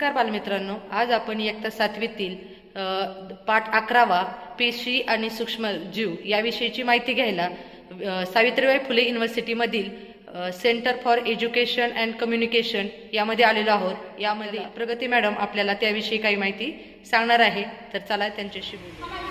नमस्कार बालमित्रांनो. आज आपण इयत्ता सातवीतील पाठ अकरावा पेशी आणि सूक्ष्म जीव याविषयीची माहिती घ्यायला Savitribai Phule युनिव्हर्सिटीमधील centre for education and communication यामध्ये आलेलो आहोत. यामध्ये प्रगती मॅडम आपल्याला त्याविषयी काही माहिती सांगणार आहे. तर चला त्यांच्याशी बोलू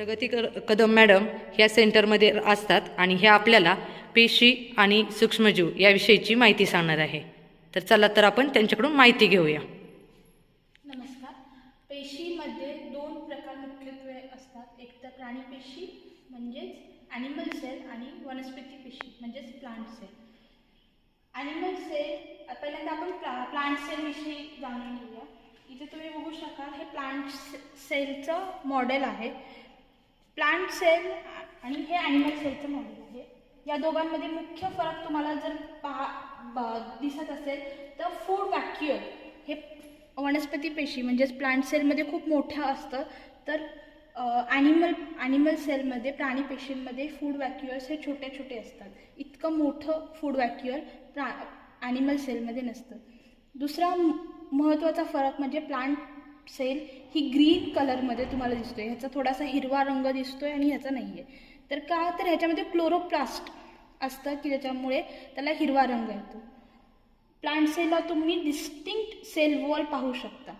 प्रगती क- कदम मॅडम ह्या सेंटरमध्ये असतात आणि ह्या आपल्याला पेशी आणि सूक्ष्मजीव याविषयीची माहिती सांगणार आहे. तर चला तर आपण त्यांच्याकडून माहिती घेऊया. नमस्कार. पेशीमध्ये दोन प्रकार मुख्यत्वे असतात. एक तर प्राणी पेशी म्हणजेच ॲनिमल सेल आणि वनस्पती पेशी म्हणजेच प्लांट सेल ॲनिमल सेल पहिल्यांदा आपण प्ला प्लांट सेलविषयी जाणून घेऊया. इथे तुम्ही बघू शकाल हे प्लांट सेलचं मॉडेल आहे. प्लांट सेल आणि हे ॲनिमल सेलचं मॉडेल आहे. या दोघांमध्ये मुख्य फरक तुम्हाला जर पहा दिसत असेल तर फूड वॅक्युअल हे वनस्पती पेशी म्हणजेच प्लांट सेलमध्ये खूप मोठं असतं. तर ॲनिमल ॲनिमल सेलमध्ये प्राणी पेशींमध्ये फूड वॅक्युअल्स हे छोटे छोटे असतात. इतकं मोठं फूड वॅक्युअल प्रा ॲनिमल सेलमध्ये नसतं. दुसरा महत्त्वाचा फरक म्हणजे प्लांट सेल ही ग्रीन कलरमध्ये तुम्हाला दिसतोय. ह्याचा थोडासा हिरवा रंग दिसतोय आणि ह्याचा नाही आहे तर का तर ह्याच्यामध्ये क्लोरोप्लास्ट असतं की ज्याच्यामुळे त्याला हिरवा रंग येतो. प्लांट सेलला तुम्ही डिस्टिंक्ट सेल वॉल पाहू शकता.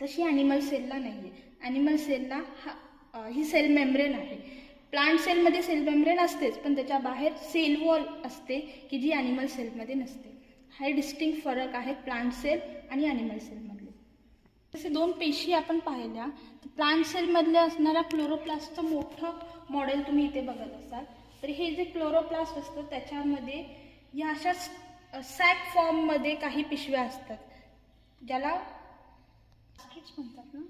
तशी ॲनिमल सेलला नाही आहे ॲनिमल सेलला हा ही सेल मेम्ब्रेन आहे. प्लांट सेलमध्ये सेल मेम्ब्रेन असतेच पण त्याच्या बाहेर सेल वॉल असते की जी ॲनिमल सेलमध्ये नसते. हे डिस्टिंक्ट फरक आहेत प्लांट सेल आणि ॲनिमल सेलमध्ये तसे दोन पेशी आपण पाहिल्या. तर प्लांट सेलमधले असणाऱ्या क्लोरोप्लास्टचं मोठं मॉडेल तुम्ही इथे बघत असाल. तर हे जे क्लोरोप्लास्ट असतं त्याच्यामध्ये या अशा सॅक फॉर्ममध्ये काही पिशव्या असतात. ज्याला म्हणतात ना?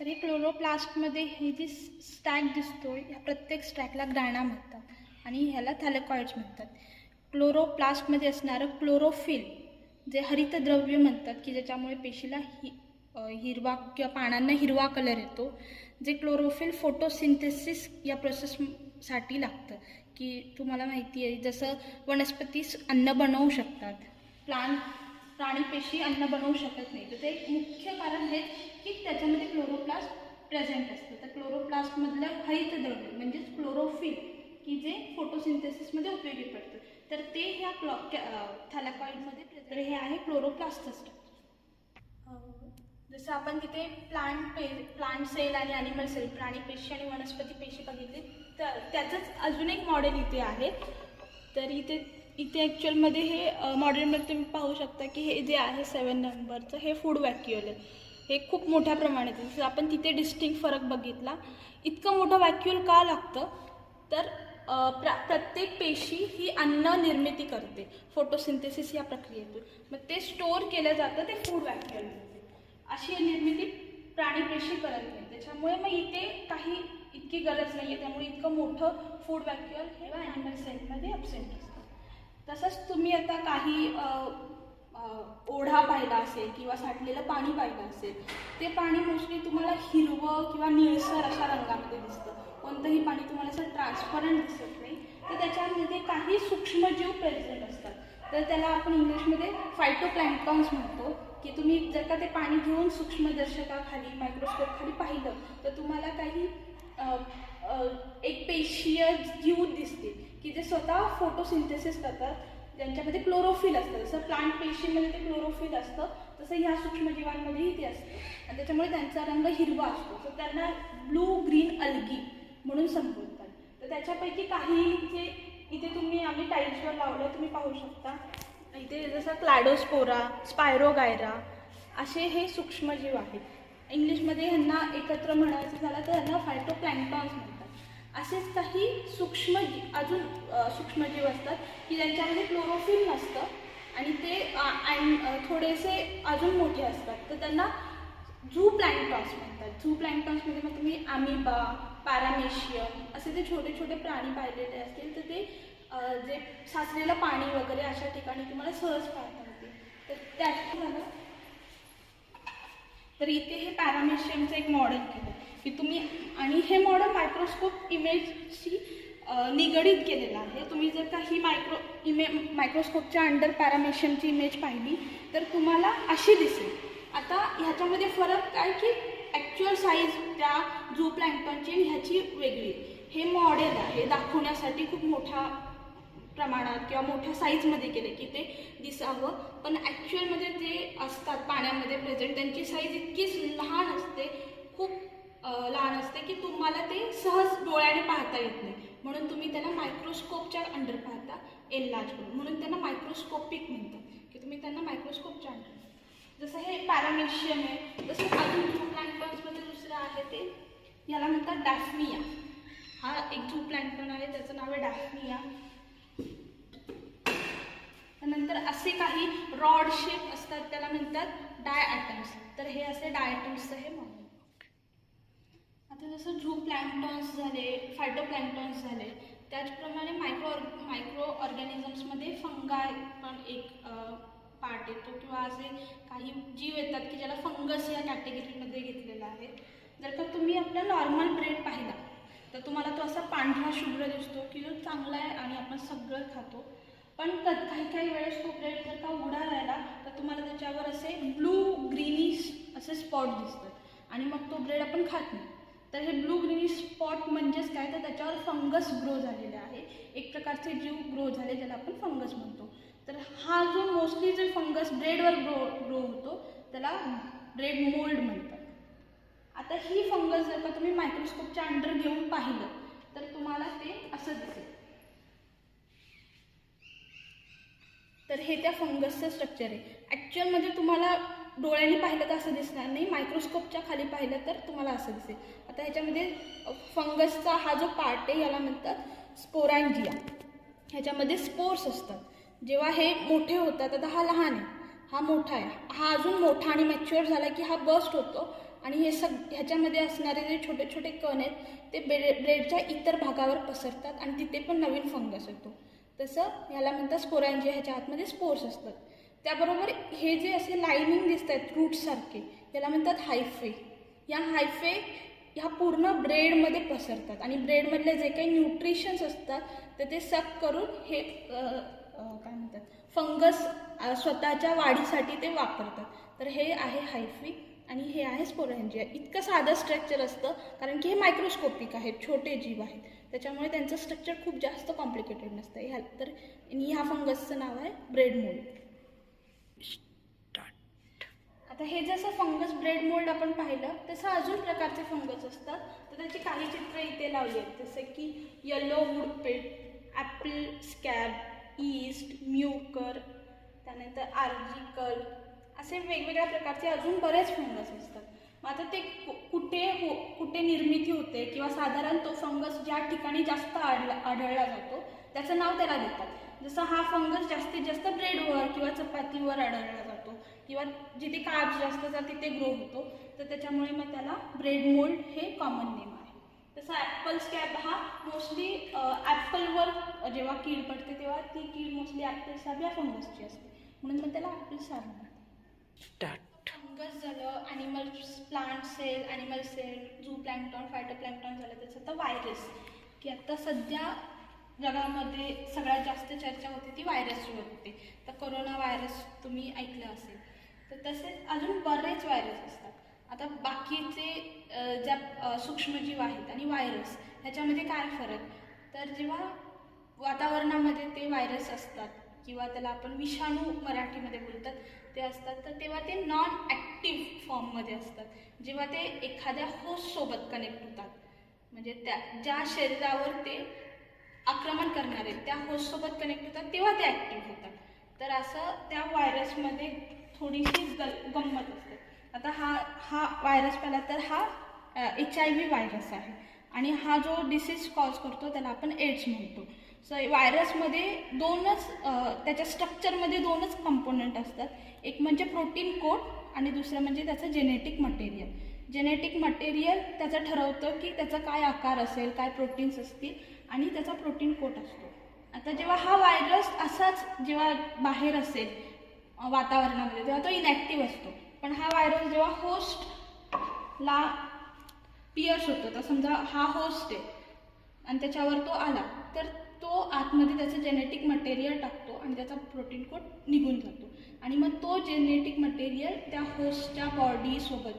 तर हे क्लोरोप्लास्टमध्ये हे जी स्टॅक दिसतो ह्या प्रत्येक स्टॅकला ग्राणा म्हणतात. आणि ह्याला थॅलेकॉइड्स म्हणतात. क्लोरोप्लास्टमध्ये असणारं क्लोरोफिल जे हरितद्रव्य म्हणतात की ज्याच्यामुळे पेशीला हि हिरवा किंवा पानांना हिरवा कलर येतो जे क्लोरोफिल फोटोसिंथेसिस या प्रोसेससाठी लागतं. की तुम्हाला माहिती आहे जसं वनस्पती अन्न बनवू शकतात प्लांट प्राणी पेशी अन्न बनवू शकत नाही. तर ते एक मुख्य कारण हे की त्याच्यामध्ये क्लोरोप्लास्ट प्रेझेंट असतं. तर क्लोरोप्लास्टमधलं हरितद्रव्य म्हणजेच क्लोरोफिल की जे फोटोसिंथेसिसमध्ये उपयोगी पडतं. तर ते ह्या क्लॉक थॅलाकॉइडमध्ये तर हे आहे क्लोरोप्लास्ट स्ट्रक्चर जसं आपण तिथे प्लांट पे प्लांट सेल आणि ॲनिमल सेल प्राणी पेशी आणि वनस्पती पेशी बघितली तर त्याचंच अजून एक मॉडेल इथे आहे. तर इथे इथे ॲक्च्युअलमध्ये हे मॉडेलमध्ये तुम्ही पाहू शकता की हे जे आहे सेवन नंबरचं हे फूड वॅक्युअल आहे. हे खूप मोठ्या प्रमाणात आहे. जसं आपण तिथे डिस्टिंक फरक बघितला इतकं मोठं वॅक्युअल का लागतं? तर प्र प्रत्येक पेशी ही अन्न निर्मिती करते. फोटोसिंथेसिस या प्रक्रियेतून. मग ते स्टोअर केलं जातं ते फूड वॅक्युअलमध्ये अशी निर्मिती प्राणी पेशी करत नाही त्याच्यामुळे मग इथे काही इतकी गरज नाही आहे त्यामुळे इतकं मोठं फूड वॅक्युअल हे ॲनिमल सेलमध्ये अब्सेंट असतं. तसंच तुम्ही आता काही ओढा पाहिला असेल किंवा साठलेलं पाणी पाहिलं असेल ते पाणी मोस्टली तुम्हाला हिरवं किंवा निळसर अशा रंगामध्ये दिसतं. कोणतंही पाणी तुम्हाला असं ट्रान्सपरंट दिसत नाही. तर त्याच्यामध्ये काही सूक्ष्मजीव प्रेझेंट असतात. तर त्याला आपण इंग्लिशमध्ये फायटोप्लॅन्टॉन्स म्हणतो. की तुम्ही जर का ते पाणी घेऊन सूक्ष्मदर्शकाखाली मायक्रोस्कोपखाली पाहिलं तर तुम्हाला काही एक पेशीय जीव दिसतील. की जे स्वतः फोटोसिंथेसिस करतात. ज्यांच्यामध्ये क्लोरोफिल असतं. जसं प्लांट पेशीमध्ये ते क्लोरोफिल असतं तसं ह्या सूक्ष्मजीवांमध्येही ते असतं. आणि त्याच्यामुळे त्यांचा रंग हिरवा असतो. तर त्यांना ब्लू ग्रीन अल्गी म्हणून संबोधतात. तर त्याच्यापैकी काही जे इथे तुम्ही आम्ही टाईल्सवर लावलं तुम्ही पाहू शकता. इथे जसं क्लॅडोस्पोरा स्पायरोगायरा असे हे सूक्ष्मजीव आहेत. इंग्लिशमध्ये ह्यांना एकत्र म्हणायचं झालं तर ह्यांना फायटोप्लॅन्टॉन्स म्हणतात. असेच काही सूक्ष्मजीव अजून सूक्ष्मजीव असतात की ज्यांच्यामध्ये क्लोरोफिल नसतं आणि ते अ, थोडेसे अजून मोठे असतात. तर त्यांना झू प्लॅन्टॉन्स म्हणतात. झू प्लॅन्टॉन्समध्ये मग तुम्ही आमिबा पॅरामेशियम असे ते छोटे छोटे प्राणी पाहिलेले असतील तर ते जे साचलेलं पाणी वगैरे अशा ठिकाणी तुम्हाला सहज पाहता येते. तर त्यात झालं तर इथे हे पॅरामेशियमचं एक मॉडेल केलं की तुम्ही आणि हे मॉडेल मायक्रोस्कोप इमेजशी निगडीत केलेलं आहे. तुम्ही जर का ही मायक्रो इमे मायक्रोस्कोपच्या अंडर पॅरामेशियमची इमेज पाहिली तर तुम्हाला अशी दिसेल. आता ह्याच्यामध्ये फरक काय की ॲक्च्युअल साईज त्या झू प्लॅन्टॉनची आणि ह्याची वेगळी. हे मॉडेल आहे दाखवण्यासाठी खूप मोठ्या प्रमाणात किंवा मोठ्या साईजमध्ये केले की ते दिसावं. पण ॲक्च्युअलमध्ये ते असतात पाण्यामध्ये प्रेझेंट त्यांची साईज इतकीच लहान असते खूप लहान असते की तुम्हाला ते सहज डोळ्याने पाहता येत नाही. म्हणून तुम्ही त्यांना मायक्रोस्कोपच्या अंडर पाहता एनलार्ज करून. म्हणून त्यांना मायक्रोस्कोपिक म्हणतात की तुम्ही त्यांना मायक्रोस्कोपच्या अंडर जसं हे पॅरामेशियम आहे जसं अजून झू प्लॅन्टॉन्समध्ये दुसरं आहे ते याला म्हणतात डॅफनिया हा एक झू प्लॅन्टॉन आहे त्याचं नाव आहे डॅफनिया त्यानंतर असे काही रॉड शेप असतात त्याला म्हणतात डाय ॲटम्स तर हे असे डाय हे मॉडेल आता जसं झू प्लॅन्टॉन्स झाले फायटोप्लॅन्टॉन्स झाले त्याचप्रमाणे मायक्रो मायक्रो ऑर्गॅनिझम्समध्ये फंगाय पण एक पार्ट येतो किंवा असे काही जीव येतात की ज्याला फंगस या कॅटेगरीमध्ये घेतलेला आहे. जर का तुम्ही आपला नॉर्मल ब्रेड पाहिला तर तुम्हाला तो असा पांढरा शुभ्र दिसतो की जो चांगला आहे आणि आपण सगळं खातो. पण काही काही वेळेस तो ब्रेड जर का उडा राहिला तर तुम्हाला त्याच्यावर असे ब्लू ग्रीनिश असे स्पॉट दिसतात. आणि मग तो ब्रेड आपण खात नाही. तर हे ब्लू ग्रीनिश स्पॉट म्हणजेच काय? तर त्याच्यावर फंगस ग्रो झालेले आहे. एक प्रकारचे जीव ग्रो झाले ज्याला आपण फंगस म्हणतो. तर हा जो मोस्टली जे फंगस ब्रेडवर ग्रो ग्रो होतो त्याला ब्रेड मोल्ड म्हणतात. आता ही फंगस जर का तुम्ही मायक्रोस्कोपच्या अंडर घेऊन पाहिलं तर तुम्हाला ते असं दिसेल. तर हे त्या फंगसचं स्ट्रक्चर आहे. ॲक्च्युअलमध्ये म्हणजे तुम्हाला डोळ्याने पाहिलं तर असं दिसणार नाही मायक्रोस्कोपच्या खाली पाहिलं तर तुम्हाला असं दिसेल. आता ह्याच्यामध्ये फंगसचा हा जो पार्ट आहे याला म्हणतात स्पोरँजिया ह्याच्यामध्ये स्पोर्स असतात. जेव्हा हे मोठे होतात आता हा लहान आहे हा मोठा आहे हा अजून मोठा आणि मॅच्युअर झाला की हा बस्ट होतो. आणि हे सग ह्याच्यामध्ये असणारे जे छोटे छोटे कण आहेत ते ब्रे ब्रेडच्या इतर भागावर पसरतात आणि तिथे पण नवीन फंगस येतो. तसं ह्याला म्हणतात स्पोरॅन्जिया ह्याच्या आतमध्ये स्पोर्स असतात. त्याबरोबर हे जे असे लाईनिंग दिसत आहेत रूटसारखे याला म्हणतात हायफे या हायफे ह्या पूर्ण ब्रेडमध्ये पसरतात आणि ब्रेडमधले जे काही न्यूट्रिशन्स असतात तर ते सक करून हे काय म्हणतात? फंगस स्वतःच्या वाढीसाठी ते वापरतात. तर हे आहे हायफी आणि हे आहे स्पोरॅन्जिया इतकं साधं स्ट्रक्चर असतं कारण की हे मायक्रोस्कोपिक आहेत छोटे जीव आहेत. त्याच्यामुळे त्यांचं स्ट्रक्चर खूप जास्त कॉम्प्लिकेटेड नसतं. ह्या तर ह्या फंगसचं नाव आहे ब्रेड मोल्ड. आता हे जसं फंगस ब्रेड मोल्ड आपण पाहिलं तसं अजून प्रकारचे फंगस असतात. तर त्याची काही चित्र इथे लावली आहेत. जसं की येलो वुडपेट ॲपल स्कॅब ईस्ट म्युकर त्यानंतर आर्जिकल असे वेगवेगळ्या प्रकारचे अजून बरेच फंगस असतात. मग आता ते कु- कुठे हो कुठे निर्मिती होते किंवा साधारण तो फंगस ज्या ठिकाणी जास्त आढळला आढळला जातो त्याचं नाव त्याला देतात. जसं हा फंगस जास्तीत जास्त ब्रेडवर किंवा चपातीवर आढळला जातो किंवा जिथे कार्ब्स जास्त असतात तिथे ग्रो होतो. तर त्याच्यामुळे मग त्याला ब्रेड मोल्ड हे कॉमन नेम आहे. तसं ॲपल स्कॅब हा मोस्टली ॲपलवर जेव्हा कीड पडते तेव्हा ती कीड मोस्टली ॲपल स्कॅब या फंगसची असते. म्हणून मग त्याला ॲपल सार म्हणतात. फंगस झालं animal plant cell animal cell zooplankton phytoplankton झालं त्याचं आता व्हायरस की आता सध्या जगामध्ये सगळ्यात जास्त चर्चा होते ती व्हायरसची होते. तर कोरोना व्हायरस तुम्ही ऐकलं असेल. तर तसेच अजून बरेच व्हायरस असतात. आता बाकीचे ज्या सूक्ष्मजीव आहेत आणि व्हायरस ह्याच्यामध्ये काय फरक? तर जेव्हा वातावरणामध्ये ते व्हायरस असतात किंवा त्याला आपण विषाणू मराठीमध्ये बोलतात ते असतात तर तेव्हा ते नॉन ॲक्टिव्ह फॉर्ममध्ये असतात. जेव्हा ते एखाद्या होस्टसोबत कनेक्ट होतात. म्हणजे त्या ज्या शरीरावर ते आक्रमण करणार आहेत त्या होस्टसोबत कनेक्ट होतात तेव्हा ते ॲक्टिव्ह होतात. तर असं त्या व्हायरसमध्ये थोडीशी ग गंमत असते. आता हा हा व्हायरस पहिला तर हा एच आय व्ही व्हायरस आहे. आणि हा जो डिसीज कॉज करतो त्याला आपण एड्स म्हणतो. सो व्हायरसमध्ये दोनच त्याच्या स्ट्रक्चरमध्ये दोनच कंपोनंट असतात. एक म्हणजे प्रोटीन कोड आणि दुसरं म्हणजे त्याचं जेनेटिक मटेरियल जेनेटिक मटेरियल त्याचं ठरवतं की त्याचा काय आकार असेल काय प्रोटीन्स असतील आणि त्याचा प्रोटीन कोट असतो. आता जेव्हा हा व्हायरस असाच जेव्हा बाहेर असेल वातावरणामध्ये तेव्हा तो इनॅक्टिव्ह असतो. पण हा व्हायरस जेव्हा होस्टला पियर्स होतो तर समजा हा होस्ट आहे आणि त्याच्यावर तो आला तर तो आतमध्ये त्याचं जेनेटिक मटेरियल टाकतो आणि त्याचा प्रोटीन कोट निघून जातो. आणि मग तो जेनेटिक मटेरियल त्या होस्टच्या बॉडीसोबत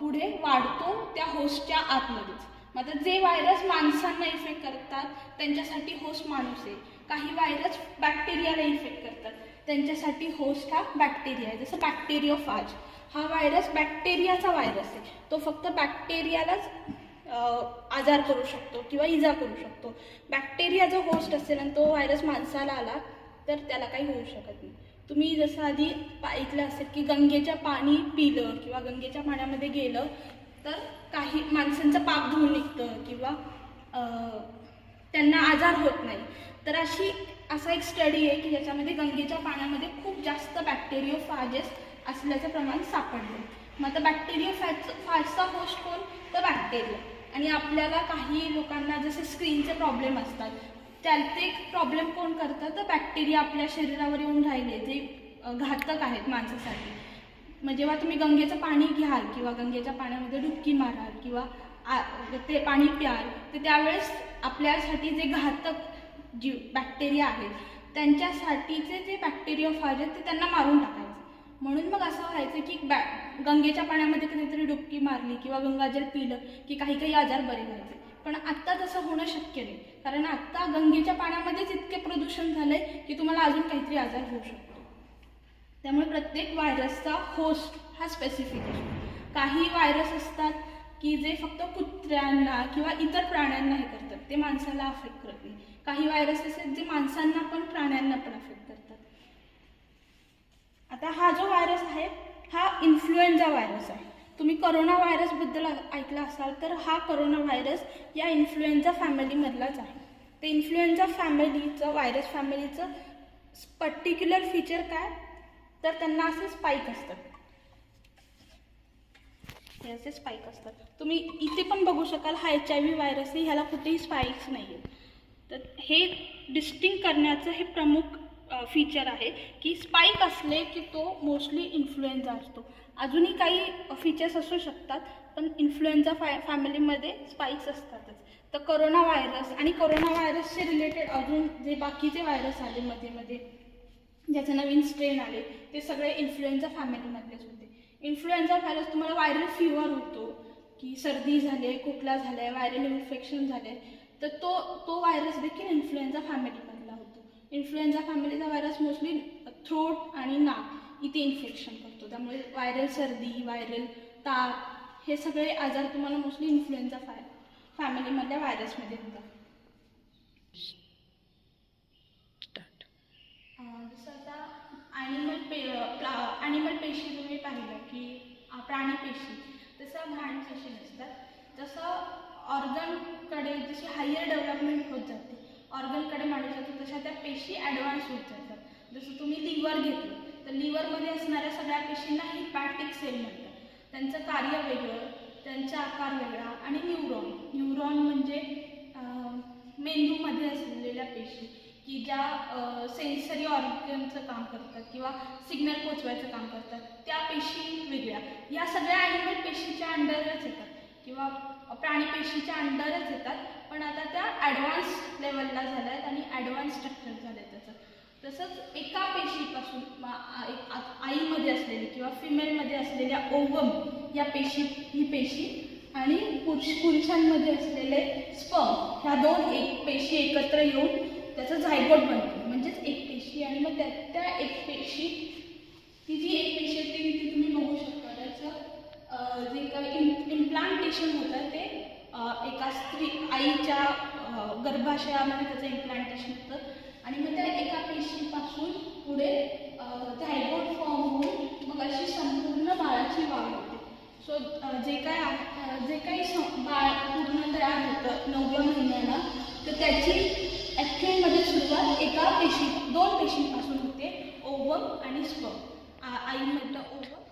पुढे वाढतो त्या होस्टच्या आतमध्येच. मग आता जे व्हायरस माणसांना इफेक्ट करतात त्यांच्यासाठी होस्ट माणूस आहे. काही व्हायरस बॅक्टेरियाला इफेक्ट करतात. त्यांच्यासाठी होस्ट हा बॅक्टेरिया आहे जसं बॅक्टेरियोफाज हा व्हायरस बॅक्टेरियाचा व्हायरस आहे. तो फक्त बॅक्टेरियालाच आजार करू शकतो किंवा इजा करू शकतो. बॅक्टेरिया जो होस्ट असेल आणि तो व्हायरस माणसाला आला तर त्याला काही होऊ शकत नाही. तुम्ही जसं आधी ऐकलं असेल की गंगेच्या पाणी पिलं किंवा गंगेच्या पाण्यामध्ये गेलं तर काही माणसांचं पाप धुवून निघतं किंवा त्यांना आजार होत नाही. तर अशी असा एक स्टडी आहे की ज्याच्यामध्ये गंगेच्या पाण्यामध्ये खूप जास्त बॅक्टेरियो फाजेस असल्याचं प्रमाण सापडलं. मग आता बॅक्टेरिया फॅच फाजचा होस्ट कोण? तर बॅक्टेरिया आणि आपल्याला काही लोकांना जसे स्क्रीनचे प्रॉब्लेम असतात त्याचे प्रॉब्लेम कोण करतं? तर बॅक्टेरिया आपल्या शरीरावर येऊन राहिले जे घातक आहेत माणसासाठी. मग जेव्हा तुम्ही गंगेचं पाणी घ्याल किंवा गंगेच्या पाण्यामध्ये डुबकी माराल किंवा आ- ते पाणी प्याल तर त्यावेळेस आपल्यासाठी जे घातक जीव बॅक्टेरिया आहेत. त्यांच्यासाठीचे जे बॅक्टेरिया बॅक्टेरियोफाज आहेत ते त्यांना मारून टाकायचे. म्हणून मग असं व्हायचं की बॅ गंगेच्या पाण्यामध्ये कधीतरी डुबकी मारली किंवा गंगाजल पिलं की काही काही आजार बरे व्हायचे. पण आत्ता तसं होणं शक्य नाही. कारण आत्ता गंगेच्या पाण्यामध्येच इतके प्रदूषण झालंय की तुम्हाला अजून काहीतरी आजार होऊ शकतो. त्यामुळे प्रत्येक व्हायरसचा होस्ट हा स्पेसिफिक असतो काही व्हायरस असतात की जे फक्त कुत्र्यांना किंवा इतर प्राण्यांना हे करतात. ते माणसाला अफेक्ट करत नाही. काही व्हायरसेस आहेत जे माणसांना पण प्राण्यांना पण अफेक्ट करतात. आता हा जो व्हायरस आहे हा इन्फ्लुएन्झा व्हायरस आहे. तुम्ही करोना व्हायरसबद्दल ऐकलं असाल तर हा करोना व्हायरस या इन्फ्लुएन्झा फॅमिलीमधलाच आहे. ते इन्फ्लुएन्झा फॅमिलीचं व्हायरस फॅमिलीचं पर्टिक्युलर फीचर काय? तर त्यांना असे स्पाईक असतात. हे असे स्पाईक असतात. तुम्ही इथे पण बघू शकाल हा एच आय व्ही व्हायरस आहे ह्याला कुठेही स्पाईक्स नाही आहेत तर हे डिस्टिंग करण्याचं हे प्रमुख फीचर आहे की स्पाईक असले की तो मोस्टली इन्फ्लुएन्झा असतो. अजूनही काही फीचर्स असू शकतात पण इन्फ्लुएन्झा फॅ फॅमिलीमध्ये स्पाईक्स असतातच. तर करोना व्हायरस आणि करोना व्हायरसचे रिलेटेड अजून जे बाकीचे व्हायरस आले मध्ये मध्ये ज्याचे नवीन स्ट्रेन आले ते सगळे इन्फ्लुएन्झा फॅमिलीमधलेच होते. इन्फ्लुएन्झा व्हायरस तुम्हाला व्हायरल फिवर होतो की सर्दी झाली आहे खोकला झाला आहे व्हायरल इन्फेक्शन झालं आहे तर तो तो व्हायरस देखील इन्फ्लुएन्झा फॅमिलीमधला होतो. इन्फ्लुएन्झा फॅमिलीचा व्हायरस मोस्टली थ्रोट आणि नाक इथे इन्फेक्शन करतो. त्यामुळे व्हायरल सर्दी व्हायरल ताप हे सगळे आजार तुम्हाला मोस्टली इन्फ्लुएन्झा फाय फॅमिलीमधल्या व्हायरसमध्ये होतात. जसं आता ॲनिमल पे ॲनिमल पेशी तुम्ही पाहिलं की प्राणी पेशी तसं घाण पेशी नसतात. जसं ऑर्गनकडे जशी हायर डेव्हलपमेंट होत जाते ऑर्गनकडे मांडू जातो तशा त्या पेशी ॲडव्हान्स होत जातात. जसं तुम्ही लिव्हर घेतलं तर लिव्हरमध्ये असणाऱ्या सगळ्या पेशींना हिपॅटिक सेल म्हणतात. त्यांचं कार्य वेगळं त्यांचा आकार वेगळा आणि न्यूरॉन न्यूरॉन म्हणजे मेंदूमध्ये असलेल्या पेशी की ज्या सेन्सरी ऑर्गनचं काम करतात किंवा सिग्नल पोचवायचं काम करतात त्या पेशी वेगळ्या. या सगळ्या ॲनिमल पेशीच्या अंडरच येतात. किंवा प्राणी पेशीच्या अंडरच येतात. पण आता त्या ॲडव्हान्स लेवलला झाल्या आहेत आणि ॲडव्हान्स स्ट्रक्चर झालं आहे त्याचं. तसंच एका पेशीपासून एक आईमध्ये असलेली किंवा फिमेलमध्ये असलेल्या ओवम या पेशी ही पेशी आणि पुरुष पुरुषांमध्ये असलेले स्पर्म ह्या दोन एक पेशी एकत्र येऊन त्याचं झायगोट बनतो. म्हणजेच एक पेशी. आणि मग त्या त्या एक पेशी ती जी एक पेशी आहे ती तुम्ही बघू शकता त्याचं अं, जे काही इम इम्प्लांटेशन होतं ते अं, एका स्त्री आईच्या अं, गर्भाशयामध्ये त्याचं इम्प्लांटेशन होतं. आणि मग त्या एका पेशीपासून पुढे झायगोट फॉर्म होऊन मग अशी संपूर्ण बाळाची वाढ होते. सो जे काय जे काही बाळ पूर्ण तयार होतं नवव्या महिन्याला तर त्याची ॲक्च्युअलमध्ये सुरुवात एका पेशी दोन पेशींपासून होते. ओवम आणि स्पर्म. म्हटलं ओवम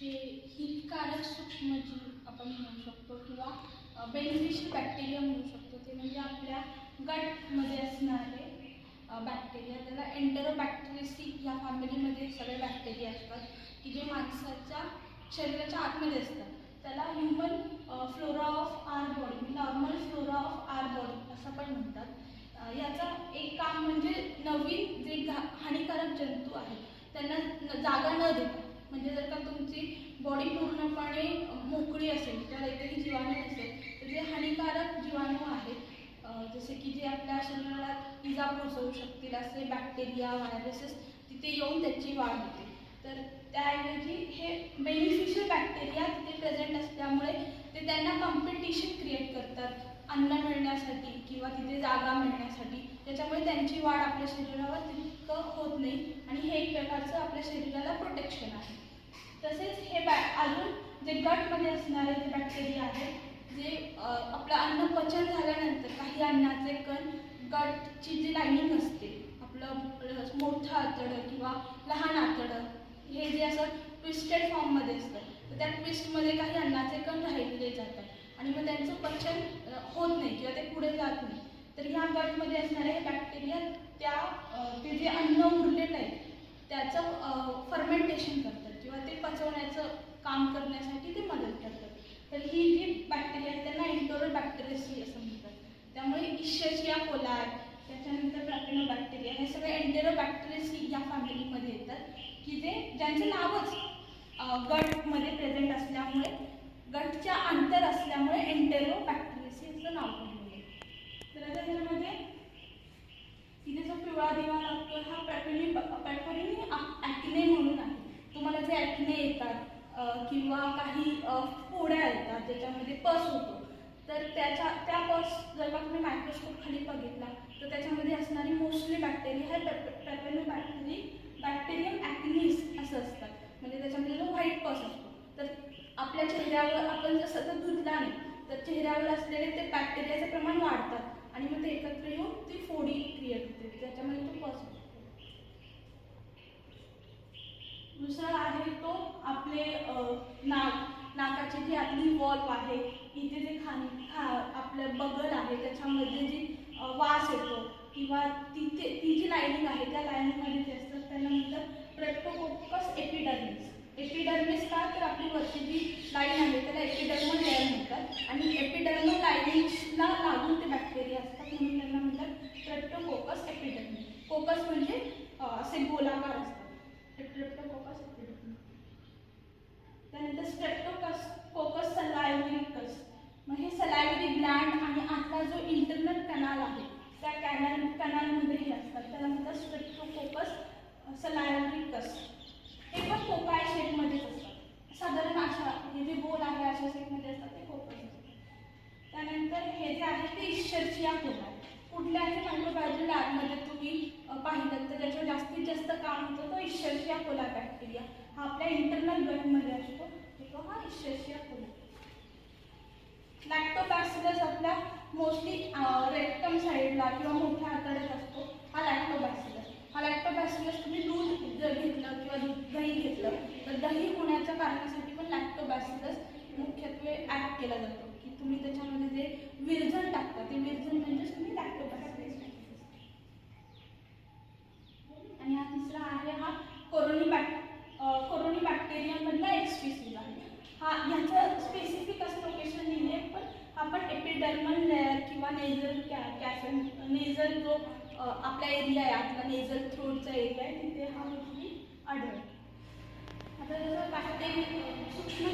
जे हितकारक सूक्ष्मजीव आपण म्हणू शकतो किंवा बेनिफिशियल बॅक्टेरिया म्हणू शकतो ते म्हणजे आपल्या गटमध्ये असणारे बॅक्टेरिया. त्याला एंटरोबॅक्टेरिसिक या फॅमिलीमध्ये सगळे बॅक्टेरिया असतात की जे माणसाच्या शरीराच्या आतमध्ये असतात. त्याला human flora of our body normal flora of our body असं पण म्हणतात. याचा एक काम म्हणजे नवीन जे घा हानिकारक जंतू आहेत त्यांना जागा न देता म्हणजे जर का तुमची बॉडी पूर्णपणे मोकळी असेल किंवा एकही जीवाणू नसेल जे हानिकारक जीवाणू आहेत जसे की जे आपल्या शरीरात इजा पोहोचवू शकतील असे बॅक्टेरिया व्हायरसेस तिथे येऊन त्याची वाढ होते. तर त्याऐवजी हे बेनिफिशियल बॅक्टेरिया तिथे प्रेझेंट असल्यामुळे ते त्यांना कॉम्पिटिशन क्रिएट करतात. अन्न मिळण्यासाठी किंवा तिथे जागा मिळण्यासाठी. त्याच्यामुळे त्यांची वाढ आपल्या शरीरावर तितकं होत नाही आणि हे एक प्रकारचं आपल्या शरीराला प्रोटेक्शन आहे. तसेच हे बॅ अजून जे गटमध्ये असणारे जे बॅक्टेरिया आहेत जे आपलं अन्न पचन झाल्यानंतर काही अन्नाचे कण गटची जी लाईनिंग असते आपलं मोठं आतडं किंवा लहान आतडं हे जे असं ट्विस्टेड फॉर्ममध्ये असतं तर त्या ट्विस्टमध्ये काही अन्नाचे कण राहिले जातात. आणि मग त्यांचं पचन होत नाही किंवा ते पुढे जात नाही. तर ह्या गटमध्ये असणारे हे बॅक्टेरिया त्या ते जे अन्न उरलेलं आहे त्याचं फर्मेंटेशन करतात किंवा ते पचवण्याचं काम करण्यासाठी ते मदत करतात. तर ही जी बॅक्टेरिया आहेत त्यांना इंटोरल बॅक्टेरियसी असं म्हणतात. त्यामुळे इशेशिया कोलार त्याच्यानंतर प्रॅपिनो बॅक्टेरिया हे सगळे एंटेरो बॅक्टेरियसी या फॅमिलीमध्ये येतात की जे ज्यांचं नावच गटमध्ये प्रेझेंट असल्यामुळे गटच्या अंतर असल्यामुळे एंटेरो बॅक्टेरियसी असं नाव पडलेलं आहे तर आता ह्याच्यामध्ये तिथे जो पिवळा दिवा लागतो हा पॅपेनी पॅपेनी ॲक्ने म्हणून आहे. तुम्हाला जे ॲक्ने येतात किंवा काही फोड्या येतात ज्याच्यामध्ये पस होतो. तर त्याच्या त्या पस जर का तुम्ही मायक्रोस्कोप खाली बघितला तर त्याच्यामध्ये असणारी मोस्टली बॅक्टेरिया हे पॅपेनो बॅक्टेरी बॅक्टेरियम ॲक्निस असं असतात म्हणजे त्याच्यामध्ये जो व्हाईट पस असतो. तर आपल्या चेहऱ्यावर आपण जर सतत धुतला नाही तर चेहऱ्यावर असलेले ते बॅक्टेरियाचे प्रमाण वाढतात आणि मग ते एकत्र येऊन ती फोडी क्रिएट होते. त्याच्यामध्ये तो पस होतो. दुसरा आहे तो आपले नाक नाकाची जी आपली वॉल्व आहे इथे जे खान खा आपलं बगल आहे त्याच्यामध्ये जी वास येतो किंवा तिथे ती जी लायनिंग आहे त्या लायनिंगमध्ये जे असतात त्यांना म्हणतात प्रेप्टोकोकस एपिडर्मिस एपिडर्मिस का? तर आपली वरची जी लाईन आहे त्याला एपिडर्मल लेअर म्हणतात. आणि एपिडर्मल लाईनिंगला लागून ते बॅक्टेरिया असतात म्हणून त्यांना म्हणतात प्रेप्टोकोकस एपिडर्मिस कोकस म्हणजे अ, असे गोलाकार असतात स्ट्रेप्टोकोकस एपिडर्मिस त्यानंतर स्ट्रेप्टोकस कोकस सलायव्हरिकस मग हे सलायव्हरी ग्लँड आणि आतला जो इंटरनल कॅनाल आहे त्या कॅनल कॅनालमध्ये हे असतात. त्याला म्हणतात स्ट्रेप्टोकोकस सलायव्हरिकस हे पण कोकाय शेपमध्येच असतात. साधारण अशा हे जे गोल आहे अशा शेपमध्ये असतात ते कोकस त्यानंतर हे जे आहे ते इश्चरचिया कोलाय कुठल्याही मायक्रोबायोलॉजी लॅबमध्ये तुम्ही पाहिलं तर त्याच्यावर जास्तीत जास्त काम होतं तो ईश्वरशिया कोला बॅक्टेरिया हा आपल्या इंटरनल गटमध्ये असतो तो हा ईश्वरशिया कोला लॅक्टोबॅसिलस आपल्या मोस्टली रेक्टम साईडला किंवा मोठ्या आतड्यात असतो हा लॅक्टोबॅसिलस हा लॅक्टोबॅसिलस तुम्ही दूध जर घेतलं किंवा दूध दही घेतलं तर दही होण्याच्या कारणासाठी पण लॅक्टोबॅसिलस मुख्यत्वे ॲक्ट केला जातो. की तुम्ही त्याच्यामध्ये जे विरझण टाकता ते विरझण म्हणजेच तुम्ही लॅक्टोबॅसिलस आणि हा तिसरा आहे हा कोरोनी बॅक कोरोनी बॅक्टेरियामधला एक स्पेसिस आहे. हा ह्याचं स्पेसिफिक असं लोकेशन नाही आहे पण आपण एपिडर्मल किंवा नेझल कॅ नेझल जो आपला एरिया आहे आपला नेझल थ्रोटचा एरिया आहे तिथे हा मोस्टली आढळतो. आता जसं बाहेर सूक्ष्म